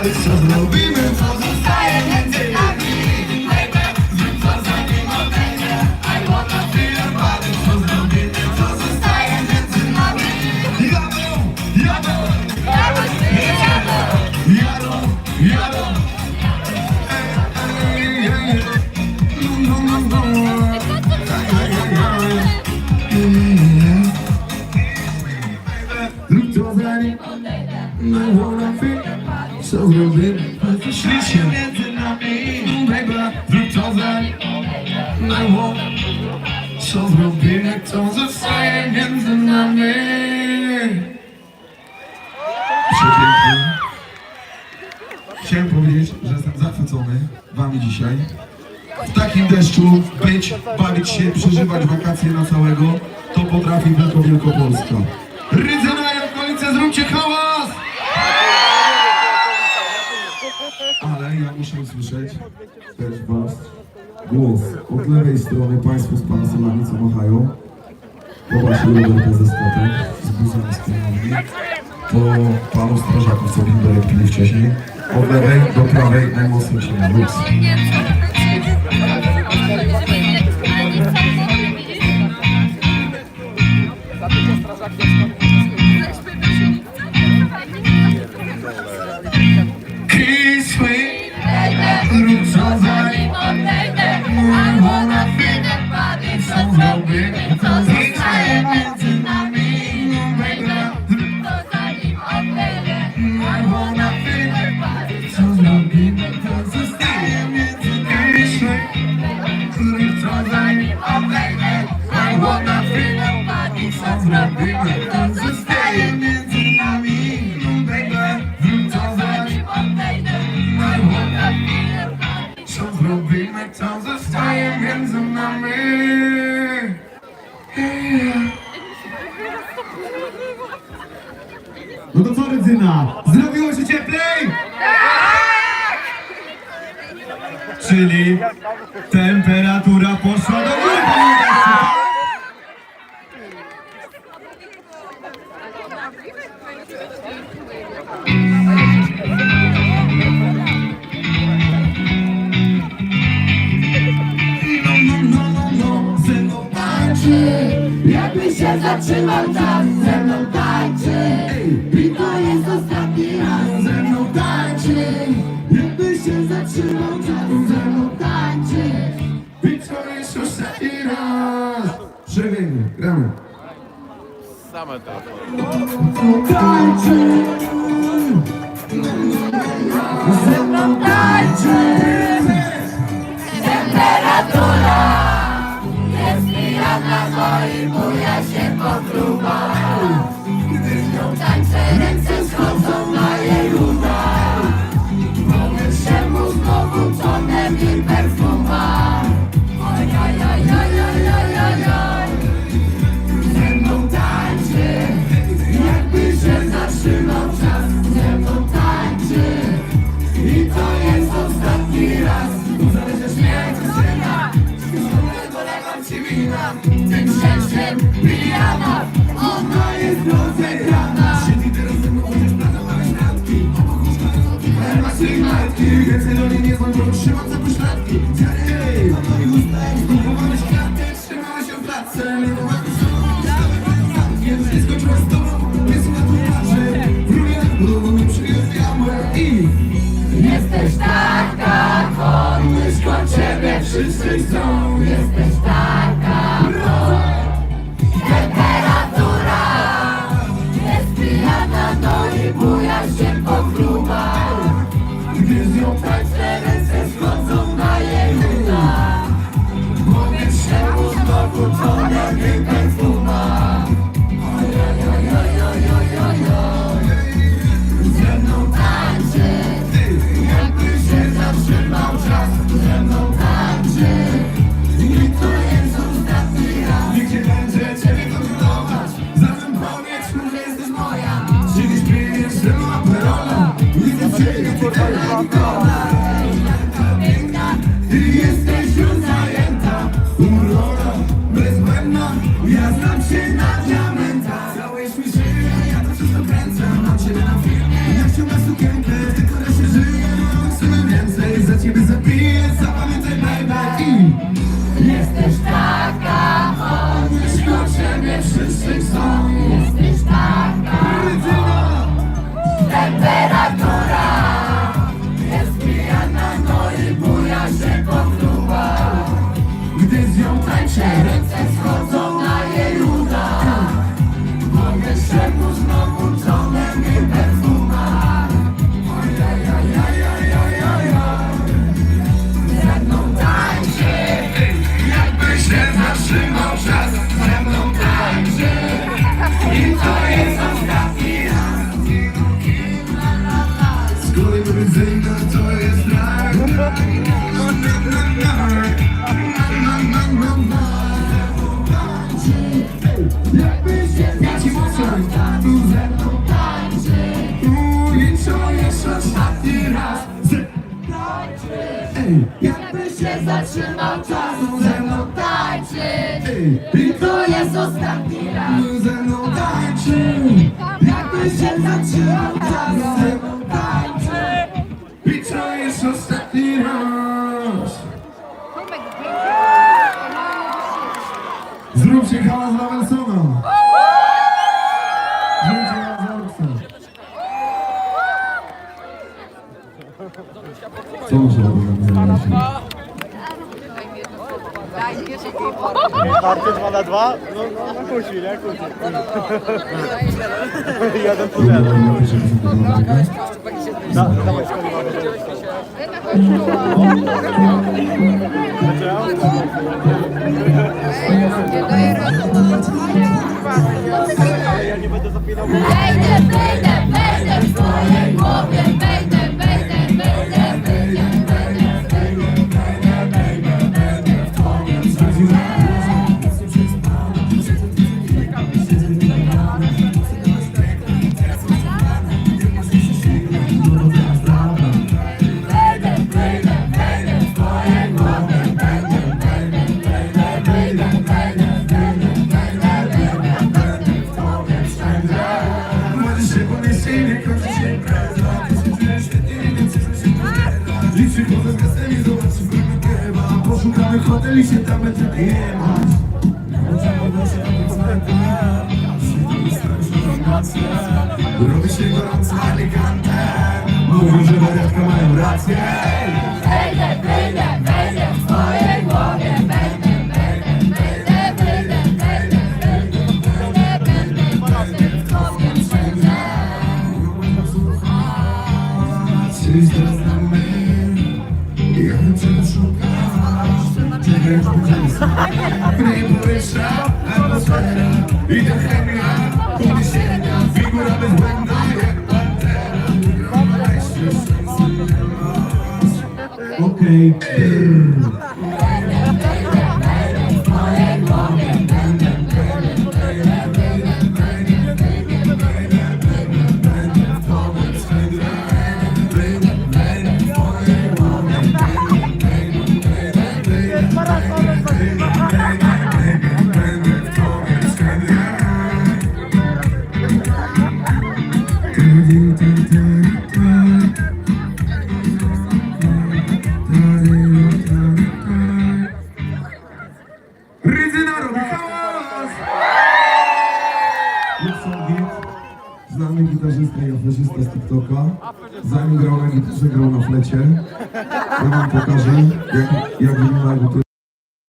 Ale co zrobimy, to zostaje między nami Zrób to zanim odejdę I wanna feel your body Co zrobimy, to zostaje między nami Jadą, jadą Jadą, jadą Ej, ej, ej, ej. Co zrobimy Śli się między nami Baby Zrób to zanim No wanna Co zrobimy To zostaje między nami Przepięknie Chciałem powiedzieć, że jestem zachwycony wami dzisiaj. W takim deszczu być, bawić się, przeżywać wakacje na całego, to potrafi tylko Wielkopolska. Rydzyna i okolice, zróbcie hałas! Ale ja muszę usłyszeć też was głos. Od lewej strony państwo z parasolami, co machają. Popatrzcie Roberta ze Skotek, z buzami spinalnymi. Po panu strażaków, co bimberek pili wcześniej. Od lewej do prawej najmocniej się Lux. Kiss rób co zanim I Zrobiło się cieplej? Czyli temperatura poszła do góry, panie tańczy Jakby się zatrzymał czas, ze mną tańczy I to jest ostatni raz, ze mną tańczy Jakby się zatrzymał czas, ze mną tańczy I to jest ostatni raz. Przebiegnie, gramy. Same to. Tańczy Ze mną tańczy Temperatura jest pijana, bo i buja się pokruba Gdy Sometimes her ręce schodzą na jej Więcej do niej nie znam, bo trzymam za pośladki. Ej, a to już Kupowałeś kwiaty, trzymałeś ją w klatce Nie ma że nie skończyłaś z tobą Nie słucha tu plaży Wróję, bo nie przyjeżdżamy I Jesteś taka kot Myszko ciebie wszyscy chcą jakby się zatrzymał czas Ze mną tańczy. Ej, i To jest ostatni raz. Ze mną tańczy. Jakby się zatrzymał czas Ze mną Dwa dwa? Ja, no, no kusi, nie? Kusi. Jeden po is Da, dawaj, skolimy. Ja nie będę zapinał. Wejdę, wejdę! Poszukamy hotel i się tam będziemy jebać Robi się gorąco elegantem Mówią, że wariatka mają rację. Wejdę, wejdę, wejdę w twojej głowie. Wejdę, wejdę, wejdę, wejdę, wejdę, wejdę, wejdę, wejdę w tobie wszędzie. Czy zdradamy I okay. Z TikToka. Zanim grał na gitarze, grał na flecie. Ja wam pokażę, jak, jak wygląda